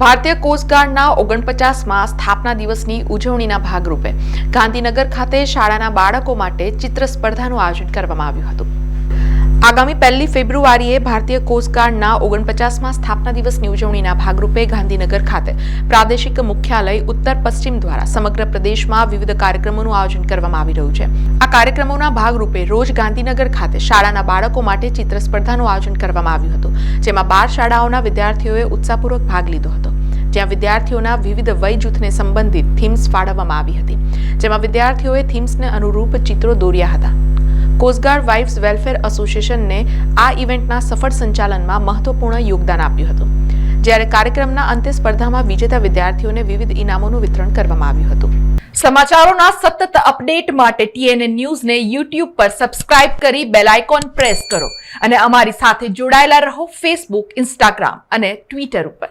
ભારતીય કોસ્ટગાર્ડના ઓગણપચાસમાં સ્થાપના દિવસની ઉજવણીના ભાગરૂપે ગાંધીનગર ખાતે શાળાના બાળકો માટે ચિત્ર સ્પર્ધાનું આયોજન કરવામાં આવ્યું હતું. આગામી પહેલી ફેબ્રુઆરીએ ભારતીય કોસ્ટગાર્ડના ઓગણપચાસમાં સ્થાપના દિવસની ઉજવણીના ભાગરૂપે ગાંધીનગર ખાતે પ્રાદેશિક મુખ્યાલય ઉત્તર પશ્ચિમ દ્વારા સમગ્ર પ્રદેશમાં વિવિધ કાર્યક્રમોનું આયોજન કરવામાં આવી રહ્યું છે. આ કાર્યક્રમોના ભાગરૂપે રોજ ગાંધીનગર ખાતે શાળાના બાળકો માટે ચિત્ર સ્પર્ધાનું આયોજન કરવામાં આવ્યું હતું, જેમાં બાર શાળાઓના વિદ્યાર્થીઓએ ઉત્સાહપૂર્વક ભાગ લીધો હતો. જ્યાં વિદ્યાર્થીઓના વિવિધ વય જૂથને સંબંધિત થીમ્સ ફાળવવામાં આવી હતી. જેમાં વિદ્યાર્થીઓએ થીમ્સને અનુરૂપ ચિત્રો દોર્યા હતા. કોસ્ટગાર્ડ વાઇફ્સ વેલફેર એસોસિએશનને આ ઇવેન્ટના સફળ સંચાલનમાં મહત્વપૂર્ણ યોગદાન આપ્યું હતું. જ્યારે કાર્યક્રમના અંતે સ્પર્ધામાં વિજેતા વિદ્યાર્થીઓને વિવિધ ઇનામોનું વિતરણ કરવામાં આવ્યું હતું. સમાચારોના સતત અપડેટ માટે ટીએનએ ન્યૂઝને યુટ્યુબ પર સબસ્ક્રાઇબ કરી બેલ આઇકોન પ્રેસ કરો. અને અમારી સાથે જોડાયેલા રહો ફેસબુક ઇન્સ્ટાગ્રામ અને ટ્વિટર ઉપર.